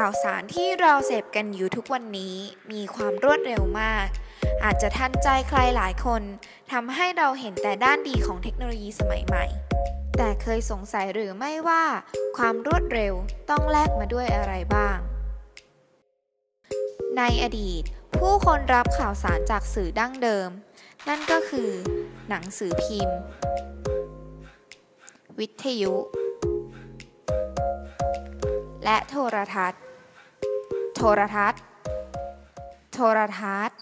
ข่าวสารที่เราเสพกันอยู่ทุกวันนี้มีความรวดเร็วมาก อาจจะทันใจใครหลายคนทำให้เราเห็นแต่ด้านดีของเทคโนโลยีสมัยใหม่ แต่เคยสงสัยหรือไม่ว่า ความรวดเร็วต้องแลกมาด้วยอะไรบ้าง ในอดีต ผู้คนรับข่าวสารจากสื่อดั้งเดิม นั่นก็คือ หนังสือพิมพ์ วิทยุและโทรทัศน์ โทรทัศน์ โทรทัศน์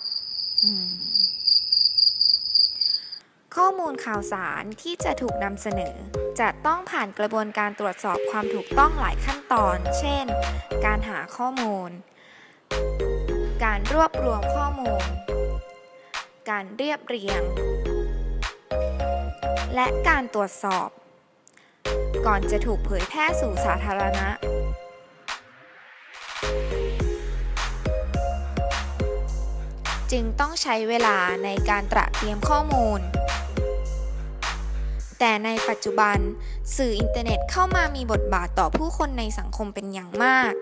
ข้อมูลข่าวสารที่จะถูกนำเสนอ จะต้องผ่านกระบวนการตรวจสอบความถูกต้องหลายขั้นตอน เช่น การหาข้อมูล การรวบรวมข้อมูล การเรียบเรียง และการตรวจสอบ ก่อนจะถูกเผยแพร่สู่สาธารณะ จึงต้องใช้เวลาในการตระเตรียมข้อมูล แต่ในปัจจุบัน สื่ออินเทอร์เน็ตเข้ามามีบทบาทต่อผู้คนในสังคมเป็นอย่างมาก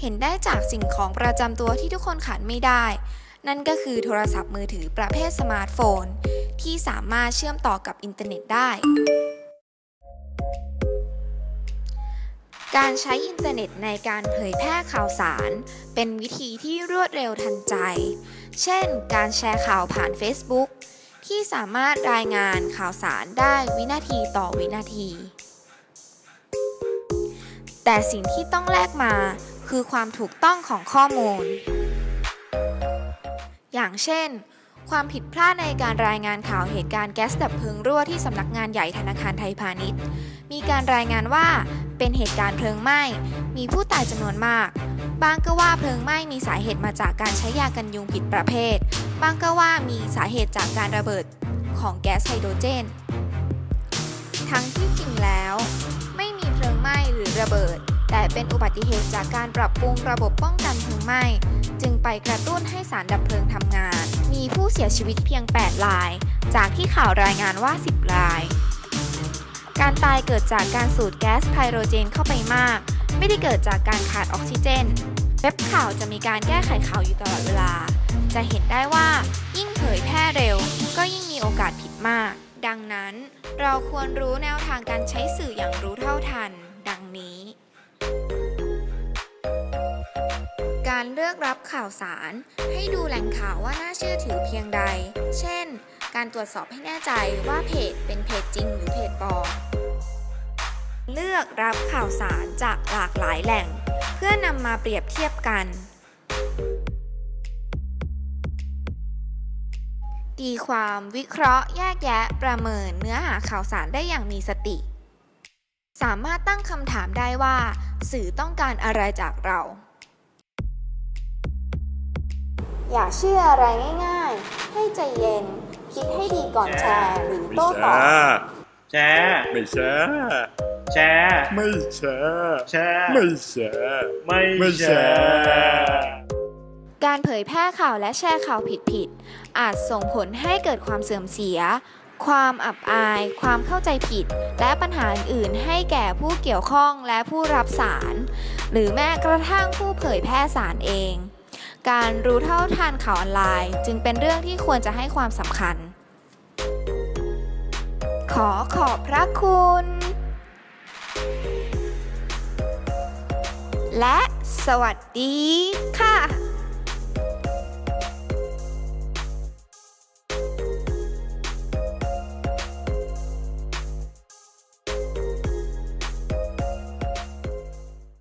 เห็นได้จากสิ่งของประจำตัวที่ทุกคนขาดไม่ได้ นั่นก็คือโทรศัพท์มือถือประเภทสมาร์ทโฟน ที่สามารถเชื่อมต่อกับอินเทอร์เน็ตได้ การใช้อินเทอร์เน็ตในการเผยแพร่ข่าวสาร เป็นวิธีที่รวดเร็วทันใจ เช่น การแชร์ข่าวผ่าน Facebook ที่สามารถรายงานข่าวสารได้วินาทีต่อวินาที แต่สิ่งที่ต้องแลกมาคือความถูกต้องของข้อมูล อย่างเช่น ความผิดพลาดในการรายงานข่าวเหตุการณ์แก๊สดับเพลิงรั่วที่สำนักงานใหญ่ธนาคารไทยพาณิชย์ มีการรายงานว่า เป็นเหตุการณ์เพลิงไหม้ มีผู้ตายจำนวนมาก บางก็ว่าเพลิงไหม้มีสาเหตุมาจากการใช้ยากันยุงผิดประเภท บางก็ว่ามีสาเหตุจากการระเบิดของแก๊สไฮโดรเจน ทั้งที่จริงแล้ว ไม่มีเพลิงไหม้หรือระเบิด แต่เป็นอุบัติเหตุจากการปรับปรุงระบบป้องกันเพลิงไหม้ จึงไปกระตุ้นให้สารดับเพลิงทำงาน มีผู้เสียชีวิตเพียง 8 ราย จากที่ข่าวรายงานว่า 10 ราย การตายเกิดจากการสูดแก๊สไพโรเจนเข้าไปมาก ไม่ได้เกิดจากการขาดออกซิเจน เว็บข่าวจะมีการแก้ไขข่าวอยู่ตลอดเวลา จะเห็นได้ว่ายิ่งเผยแพร่เร็ว ก็ยิ่งมีโอกาสผิดมาก ดังนั้นเราควรรู้แนวทางการใช้สื่ออย่างรู้เท่าทัน ดังนี้ การเลือกรับข่าวสาร ให้ดูแหล่งข่าวว่าน่าเชื่อถือเพียงใด เช่นการตรวจสอบให้แน่ใจว่าเพจเป็นเพจจริงหรือเพจปลอม เลือกรับข่าวสารจากหลากหลายแหล่ง เพื่อนำมาเปรียบเทียบกัน ตีความวิเคราะห์แยกแยะประเมินเนื้อหาข่าวสารได้อย่างมีสติ สามารถตั้งคำถามได้ว่า สื่อต้องการอะไรจากเรา อย่าเชื่ออะไรง่าย ๆ ให้ใจเย็น คิดให้ดีก่อนแชร์หรือโต้ตอบแชร์ไม่แชร์ แชร์ไม่แชร์แชร์ไม่แชร์ไม่ไม่แชแชร์ร์การเผยแพร่ข่าวและแชร์ข่าวผิดๆอาจส่งผลให้เกิดความเสื่อมเสีย ความอับอาย ความเข้าใจผิด และปัญหาอื่นๆให้แก่ผู้เกี่ยวข้องและผู้รับสาร หรือแม้กระทั่งผู้เผยแพร่สารเอง การรู้เท่าทันข่าวออนไลน์ จึงเป็นเรื่องที่ควรจะให้ความสำคัญ ขอขอบพระคุณ และสวัสดีค่ะ